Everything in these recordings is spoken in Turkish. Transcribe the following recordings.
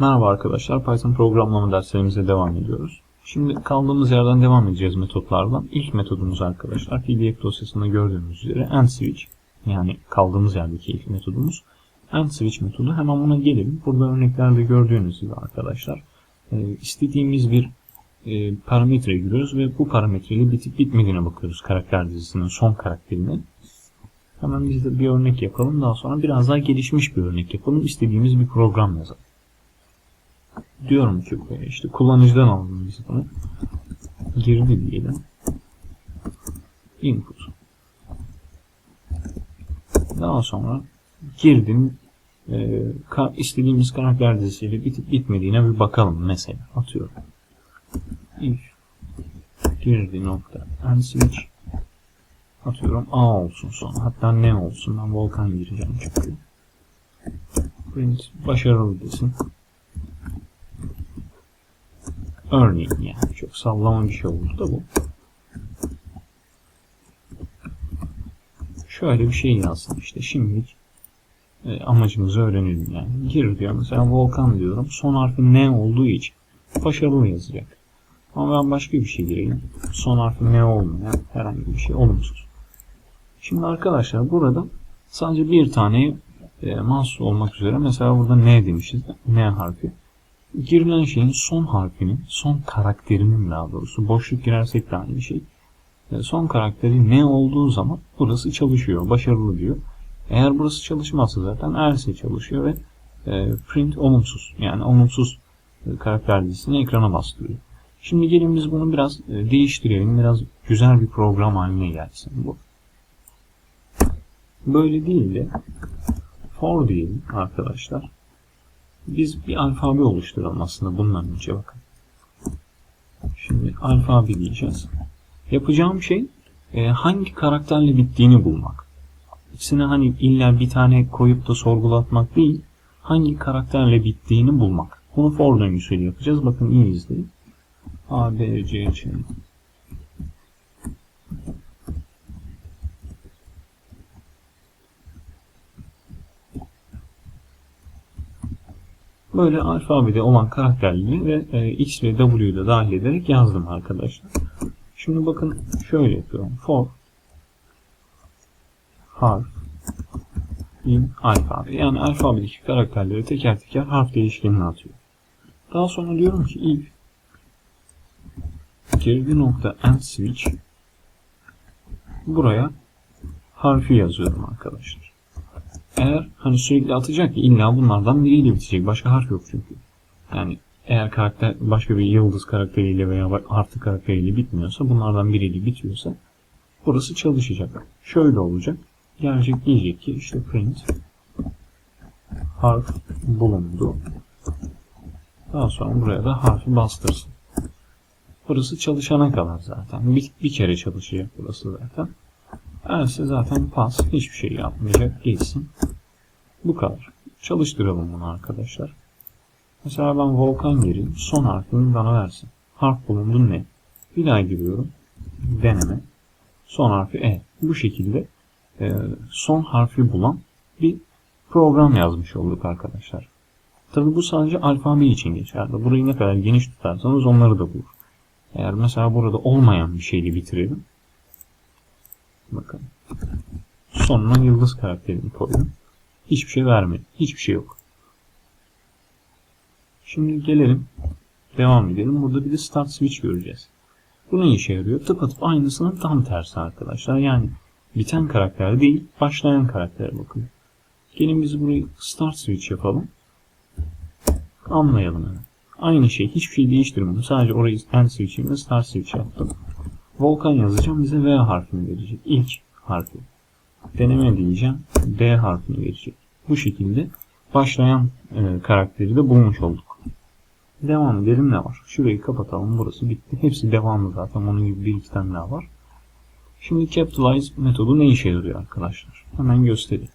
Merhaba arkadaşlar, Python programlama derslerimize devam ediyoruz. Şimdi kaldığımız yerden devam edeceğiz metotlardan. İlk metodumuz arkadaşlar, PDF dosyasında gördüğünüz üzere end switch. Yani kaldığımız yerdeki ilk metodumuz. End switch metodu. Hemen buna gelelim. Burada örneklerde gördüğünüz gibi arkadaşlar, e, istediğimiz bir e, parametre giriyoruz ve bu parametreyle bitip bitmediğine bakıyoruz karakter dizisinin son karakterine. Hemen biz de bir örnek yapalım. Daha sonra biraz daha gelişmiş bir örnek yapalım. İstediğimiz bir program yazalım. Diyorum ki buraya işte kullanıcıdan aldım biz bunu. Girdi diyelim. Input. Daha sonra girdim. E, ka istediğimiz karakter dizisiyle bitip bitmediğine bir bakalım mesela. Atıyorum. If girdi nokta and switch atıyorum A olsun sonra. Hatta ne olsun ben Volkan gireceğim çünkü. Print başarılı desin. Örneğin yani çok sallama bir şey oldu da bu. Şöyle bir şey yazsın işte şimdilik e, amacımızı öğrenelim yani. Gir diyor mesela Volkan diyorum. Son harfi ne olduğu için başarılı yazacak. Ama ben başka bir şey gireyim. Son harfi ne olmayan herhangi bir şey olumsuz. Şimdi arkadaşlar burada sadece bir tane e, mahsus olmak üzere mesela burada ne demişiz? Ne harfi. Girilen şeyin son harfinin, son karakterinin daha doğrusu boşluk girersek de aynı şey. E, son karakteri ne olduğu zaman burası çalışıyor, başarılı diyor. Eğer burası çalışmazsa zaten else çalışıyor ve e, print olumsuz. Yani olumsuz e, karakter dizisini ekrana bastırıyor. Şimdi gelin biz bunu biraz değiştirelim. Biraz güzel bir program haline gelsin bu. Böyle değil de for diyelim arkadaşlar. Biz bir alfabe oluşturalım aslında bundan önce bakın. Şimdi alfabe diyeceğiz. Yapacağım şey e, hangi karakterle bittiğini bulmak. İkisine hani illa bir tane koyup da sorgulatmak değil, hangi karakterle bittiğini bulmak. Bunu for döngüsüyle yapacağız. Bakın iyi izleyin. A, B, C, C. Böyle alfabede olan karakterleri ve e, X ve W'yu da dahil ederek yazdım arkadaşlar. Şimdi bakın şöyle yapıyorum. For harf in alfabe. Yani alfabedeki karakterleri teker teker harf değişkenine atıyor. Daha sonra diyorum ki if girdi nokta end switch buraya harfi yazıyorum arkadaşlar. Eğer hani sürekli atacak ki illa bunlardan biriyle bitecek. Başka harf yok çünkü. Yani eğer karakter başka bir yıldız karakteriyle veya artı karakteriyle bitmiyorsa bunlardan biriyle bitiyorsa burası çalışacak. Şöyle olacak. Gelecek diyecek ki işte print harf bulundu. Daha sonra buraya da harfi bastırsın. Burası çalışana kadar zaten. Bir, bir kere çalışacak burası zaten. Else zaten pas. Hiçbir şey yapmayacak. Geçsin. Bu kadar. Çalıştıralım bunu arkadaşlar. Mesela ben Volkan gireyim. Son harfini bana versin. Harf bulundu ne? Bir daha giriyorum. Deneme. Son harfi E. Bu şekilde e, son harfi bulan bir program yazmış olduk arkadaşlar. Tabi bu sadece alfabe için geçerli. Burayı ne kadar geniş tutarsanız onları da bulur. Eğer mesela burada olmayan bir şeyle bitirelim. Bakın. Sonuna yıldız karakterini koydum. Hiçbir şey vermedi. Hiçbir şey yok. Şimdi gelelim. Devam edelim. Burada bir de start switch göreceğiz. Bu ne işe yarıyor? Tıpatıp aynısının tam tersi arkadaşlar. Yani biten karakter değil, başlayan karaktere bakın. Gelin biz burayı start switch yapalım. Anlayalım hemen. Aynı şey. Hiçbir şey değiştirmedim. Sadece orayı end switch'imle start switch yaptım. Volkan yazacağım. Bize V harfini verecek. İlk harfi. Deneme diyeceğim. D harfini verecek. Bu şekilde başlayan e, karakteri de bulmuş olduk. Devam edelim ne var? Şurayı kapatalım. Burası bitti. Hepsi devamlı zaten. Onun gibi bir iki tane daha var. Şimdi capitalize metodu ne işe yarıyor arkadaşlar? Hemen göstereyim.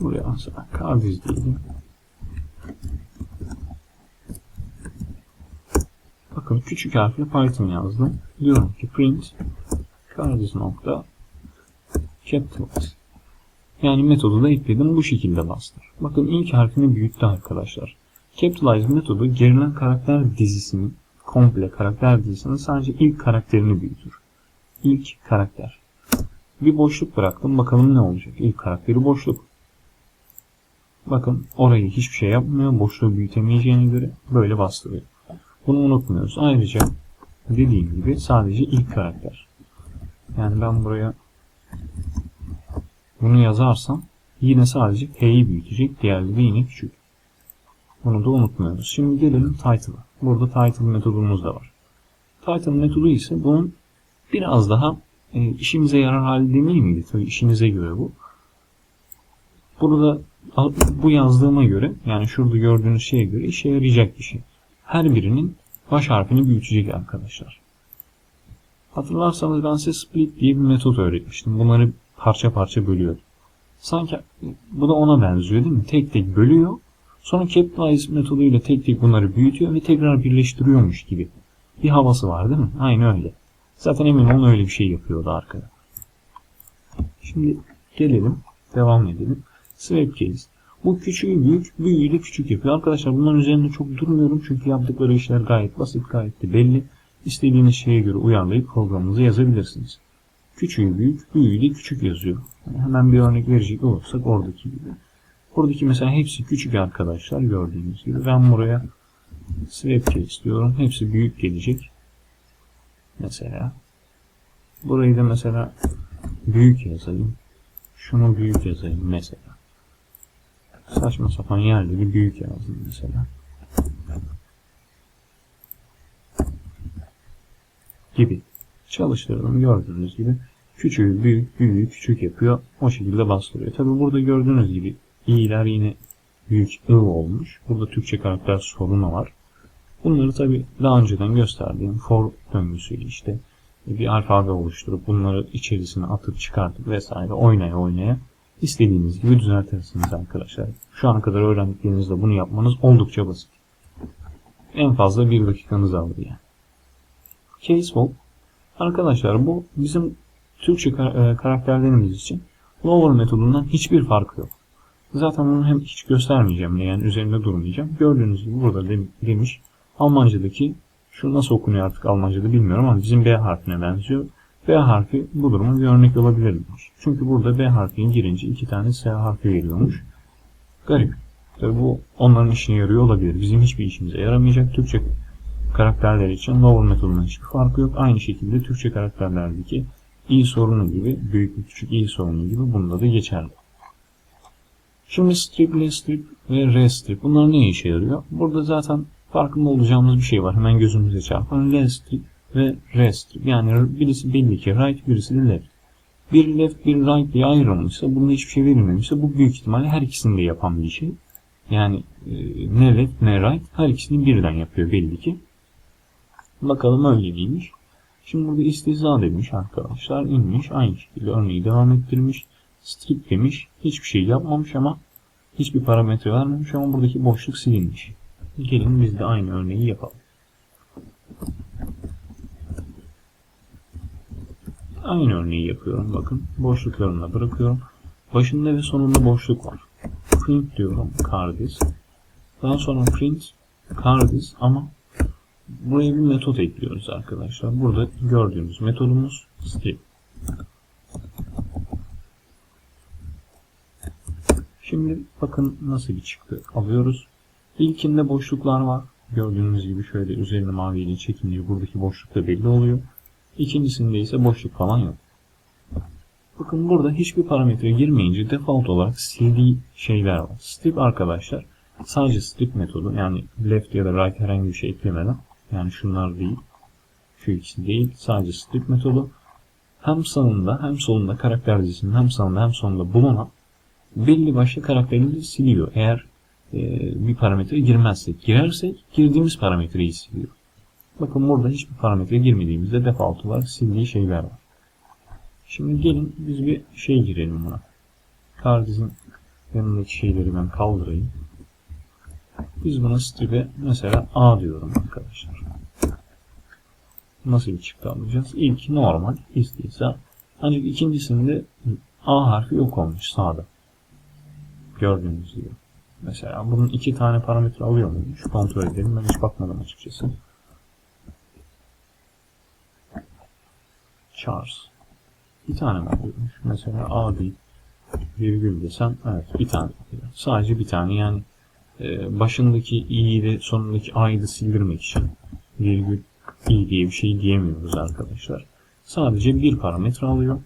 Buraya mesela kardiz diyelim. Bakın küçük harfle Python yazdım. Diyorum ki print kardiz nokta capitalize. Yani metodu da ekledim bu şekilde bastır. Bakın ilk harfini büyüttü arkadaşlar. Capitalize metodu gerilen karakter dizisini komple karakter dizisinin sadece ilk karakterini büyütür. İlk karakter. Bir boşluk bıraktım. Bakalım ne olacak. İlk karakteri boşluk. Bakın orayı hiçbir şey yapmıyor. Boşluğu büyütemeyeceğine göre böyle bastırıyor. Bunu unutmuyoruz. Ayrıca dediğim gibi sadece ilk karakter. Yani ben buraya bunu yazarsam yine sadece P'yi büyütecek. Diğerleri yine küçük. Bunu da unutmuyoruz. Şimdi gelelim title'a. Burada title metodumuz da var. Title metodu ise bunun biraz daha e, işimize yarar hali demeyeyim mi? Tabii işinize göre bu. Burada bu yazdığıma göre yani şurada gördüğünüz şeye göre işe yarayacak bir şey. Her birinin baş harfini büyütecek arkadaşlar. Hatırlarsanız ben size split diye bir metot öğretmiştim. Bunları parça parça bölüyor. Sanki bu da ona benziyor değil mi? Tek tek bölüyor. Sonra capitalize metoduyla tek tek bunları büyütüyor ve tekrar birleştiriyormuş gibi. Bir havası var değil mi? Aynı öyle. Zaten emin olun öyle bir şey yapıyordu arkada. Şimdi gelelim. Devam edelim. Swap case. Bu küçüğü büyük, büyüğü de küçük yapıyor. Arkadaşlar bunların üzerinde çok durmuyorum çünkü yaptıkları işler gayet basit, gayet de belli. İstediğiniz şeye göre uyarlayıp programınızı yazabilirsiniz. Küçüğü büyük, büyüğü de küçük yazıyor. Yani hemen bir örnek verecek olursak oradaki gibi. Buradaki mesela hepsi küçük arkadaşlar gördüğünüz gibi. Ben buraya swap case diyorum. Hepsi büyük gelecek. Mesela. Burayı da mesela büyük yazayım. Şunu büyük yazayım mesela. Saçma sapan yerleri büyük yazdım mesela. Gibi. Çalıştırdım gördüğünüz gibi. Küçüğü büyük, büyüğü küçük yapıyor. O şekilde bastırıyor. Tabi burada gördüğünüz gibi i'ler yine büyük I olmuş. Burada Türkçe karakter sorunu var. Bunları tabi daha önceden gösterdiğim for döngüsüyle işte bir alfabe oluşturup bunları içerisine atıp çıkartıp vesaire oynaya oynaya istediğiniz gibi düzeltirsiniz arkadaşlar. Şu ana kadar öğrendiklerinizde bunu yapmanız oldukça basit. En fazla bir dakikanızı alır yani. Case swap Arkadaşlar bu bizim Türkçe e, karakterlerimiz için lower metodundan hiçbir farkı yok. Zaten bunu hem hiç göstermeyeceğim yani üzerinde durmayacağım. Gördüğünüz gibi burada demiş Almancadaki şu nasıl okunuyor artık Almancada bilmiyorum ama bizim B harfine benziyor. B harfi bu duruma bir örnek olabilir demiş. Çünkü burada B harfini girince iki tane S harfi veriyormuş. Garip. Tabi bu onların işine yarıyor olabilir. Bizim hiçbir işimize yaramayacak. Türkçe karakterler için lower metodundan hiçbir farkı yok. Aynı şekilde Türkçe karakterlerdeki i sorunu gibi, büyük ve küçük i sorunu gibi bunda da geçerli. Şimdi strip, less strip ve rest strip. Bunlar ne işe yarıyor? Burada zaten farkında olacağımız bir şey var. Hemen gözümüze çarpan less strip ve rest. Yani birisi belli ki right, birisi de left. Bir left, bir right diye ayrılmışsa, bunda hiçbir şey verilmemişse bu büyük ihtimalle her ikisini de yapan bir şey. Yani e, ne left ne right her ikisini birden yapıyor belli ki. Bakalım öyle değilmiş. Şimdi burada istihza demiş arkadaşlar. inmiş. Aynı şekilde örneği devam ettirmiş. Strip demiş. Hiçbir şey yapmamış ama hiçbir parametre vermemiş ama buradaki boşluk silinmiş. Gelin biz de aynı örneği yapalım. Aynı örneği yapıyorum. Bakın boşluklarını bırakıyorum. Başında ve sonunda boşluk var. Print diyorum. Cardis. Daha sonra print Cardis ama buraya bir metot ekliyoruz arkadaşlar. Burada gördüğünüz metodumuz strip. Şimdi bakın nasıl bir çıktı alıyoruz. İlkinde boşluklar var. Gördüğünüz gibi şöyle üzerine maviyle çekince buradaki boşluk da belli oluyor. İkincisinde ise boşluk falan yok. Bakın burada hiçbir parametre girmeyince default olarak sildiği şeyler var. Strip arkadaşlar sadece strip metodu yani left ya da right herhangi bir şey eklemeden yani şunlar değil. Şu ikisi değil. Sadece strip metodu. Hem sağında hem solunda karakter dizisinin hem sağında hem solunda bulunan belli başlı karakterleri siliyor. Eğer e, bir parametre girmezsek. Girersek girdiğimiz parametreyi siliyor. Bakın burada hiçbir parametre girmediğimizde default olarak sildiği şeyler var. Şimdi gelin biz bir şey girelim buna. Kardizin yanındaki şeyleri ben kaldırayım. Biz buna strip'e mesela A diyorum arkadaşlar. Nasıl bir çıktı alacağız? İlk normal istiyse ancak ikincisinde A harfi yok olmuş sağda. Gördüğünüz gibi. Mesela bunun iki tane parametre alıyor muymuş? Kontrol edelim. Ben hiç bakmadım açıkçası. Charles. Bir tane mi alıyormuş? Mesela A değil. Virgül desem evet bir tane. Sadece bir tane yani e, başındaki i'yi de sonundaki a'yı da sildirmek için virgül i diye bir şey diyemiyoruz arkadaşlar. Sadece bir parametre alıyor.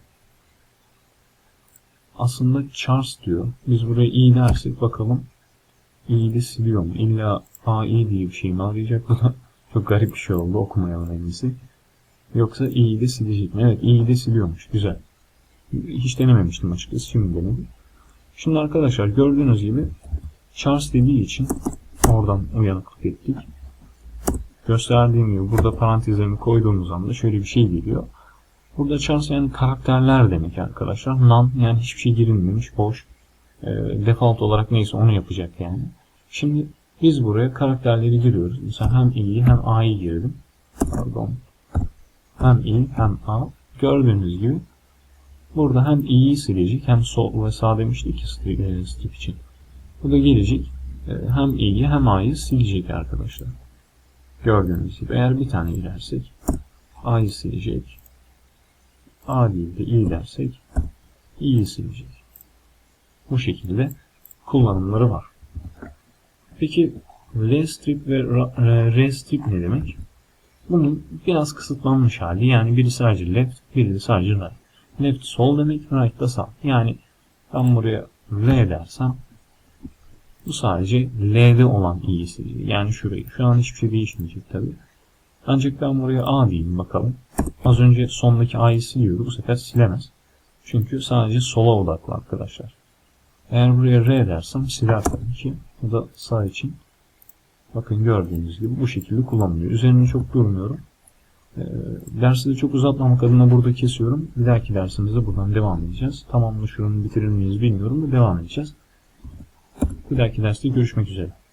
Aslında Charles diyor. Biz buraya i dersek bakalım i'yi de siliyor mu? İlla ai diye bir şey mi arayacak? Bu da çok garip bir şey oldu. Okumayalım en iyisi. Yoksa i'yi de silecek mi? Evet i'yi de siliyormuş. Güzel. Hiç denememiştim açıkçası. Şimdi denedim. Şimdi arkadaşlar gördüğünüz gibi Charles dediği için oradan uyanıklık ettik. Gösterdiğim gibi burada parantezlerimi koyduğumuz anda şöyle bir şey geliyor. Burada Charles yani karakterler demek arkadaşlar. None yani hiçbir şey girilmemiş, boş. E, default olarak neyse onu yapacak yani. Şimdi biz buraya karakterleri giriyoruz. Mesela hem i'yi hem a'yı girdim. Pardon. Hem i hem a. Gördüğünüz gibi burada hem i'yi silecek hem sol ve sağ demiştik ki e, strip için. Bu da gelecek. e, Hem i'yi hem a'yı silecek arkadaşlar. Gördüğünüz gibi eğer bir tane girersek a'yı silecek. A değil de i dersek i'yi silecek. Bu şekilde kullanımları var. Peki strip ve strip ne demek? Bunun biraz kısıtlanmış hali. Yani biri sadece left, biri de sadece right. Left sol demek, right da sağ. Yani ben buraya R dersem bu sadece L'de olan i'yi silecek. Yani şurayı. Şu an hiçbir şey değişmeyecek tabi. Ancak ben buraya A diyeyim bakalım. Az önce sondaki A'yı siliyordu. Bu sefer silemez. Çünkü sadece sola odaklı arkadaşlar. Eğer buraya R dersem siler tabii ki. Bu da sağ için. Bakın gördüğünüz gibi bu şekilde kullanılıyor. Üzerine çok durmuyorum. Ee, dersi de çok uzatmamak adına burada kesiyorum. Bir dahaki dersimizde buradan devam edeceğiz. Tamamını şunun bitirir miyiz bilmiyorum da devam edeceğiz. Bir dahaki derste görüşmek üzere.